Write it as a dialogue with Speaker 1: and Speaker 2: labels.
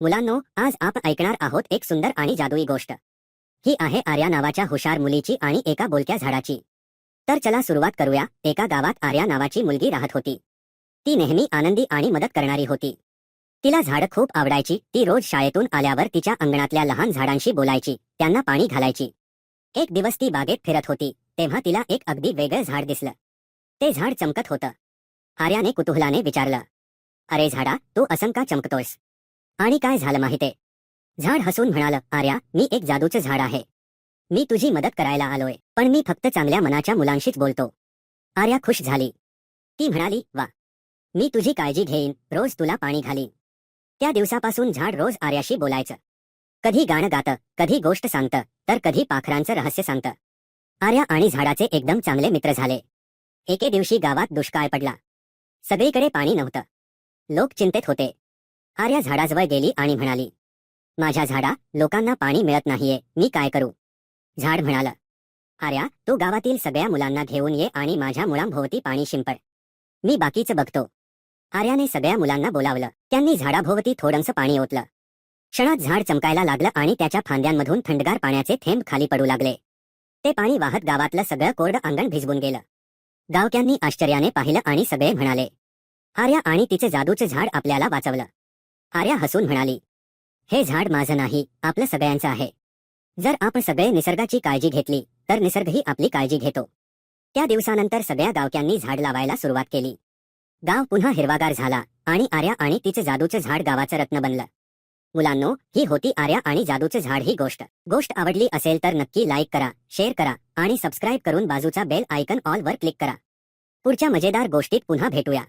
Speaker 1: मुलांनो आज आपण ऐकणार आहोत एक सुंदर आणि जादुई गोष्ट. ही आहे आर्या नावाच्या हुशार मुलीची आणि एका बोलक्या झाडाची. तर चला सुरुवात करूया. एका गावात आर्या नावाची मुलगी राहत होती. ती नेहमी आनंदी आणि मदत करणारी होती. तिला झाड खूप आवडायची. ती रोज शाळेतून आल्यावर तिच्या अंगणातल्या लहान झाडांशी बोलायची. त्यांना पाणी घालायची. एक दिवस ती बागेत फिरत होती. तेव्हा तिला एक अगदी वेगळं झाड दिसलं. ते झाड चमकत होतं. आर्याने कुतूहलाने विचारलं अरे झाडा तू असं का चमकतोयस. आणि काय झालं माहिते? झाड हसून म्हणाल आर्या मी एक जादूचं झाड आहे. मी तुझी मदत करायला आलोय पण मी फक्त चांगल्या मनाच्या मुलांशीच बोलतो. आर्या खुश झाली. ती म्हणाली वा. मी तुझी काळजी घेईन रोज तुला पाणी घालीन. त्या दिवसापासून झाड रोज आर्याशी बोलायचं. कधी गाणं गातं कधी गोष्ट सांगतं तर कधी पाखरांचं रहस्य सांगतं. आर्या आणि झाडाचे एकदम चांगले मित्र झाले. एके दिवशी गावात दुष्काळ पडला. सगळीकडे पाणी नव्हतं. लोक चिंतेत होते. आर्या झाडाजवळ गेली आणि म्हणाली माझ्या झाडा लोकांना पाणी मिळत नाहीये. मी काय करू? झाड म्हणाल आर्या तू गावातील सगळ्या मुलांना घेऊन ये आणि माझ्या मुळांभोवती पाणी शिंपड. मी बाकीचं बघतो. आर्याने सगळ्या मुलांना बोलावलं. त्यांनी झाडाभोवती थोडंसं पाणी ओतलं. क्षणात झाड चमकायला लागलं आणि त्याच्या फांद्यांमधून थंडगार पाण्याचे थेंब खाली पडू लागले. ते पाणी वाहत गावातलं सगळं कोरडं अंगण भिजवून गेलं. गावक्यांनी आश्चर्याने पाहिलं आणि सगळे म्हणाले आर्या आणि तिचे जादूचे झाड आपल्याला वाचवलं. आर्या हसून म्हणाली हे झाड माझं नाही आपलं सगळ्यांचं आहे. जर आपण सगळे निसर्गाची काळजी घेतली तर निसर्गही आपली काळजी घेतो. त्या दिवसानंतर सगळ्या गावक्यांनी झाड लावायला सुरुवात केली. गाव पुन्हा हिरवागार झाला आणि आर्या आणि तिचं जादूचे झाड गावाचं रत्न बनलं. मुलांनो ही होती आर्या आणि जादूचे झाड ही गोष्ट. गोष्ट आवडली असेल तर नक्की लाईक करा शेअर करा आणि सबस्क्राईब करून बाजूचा बेल आयकन ऑल वर क्लिक करा. पुढच्या मजेदार गोष्टीत पुन्हा भेटूया.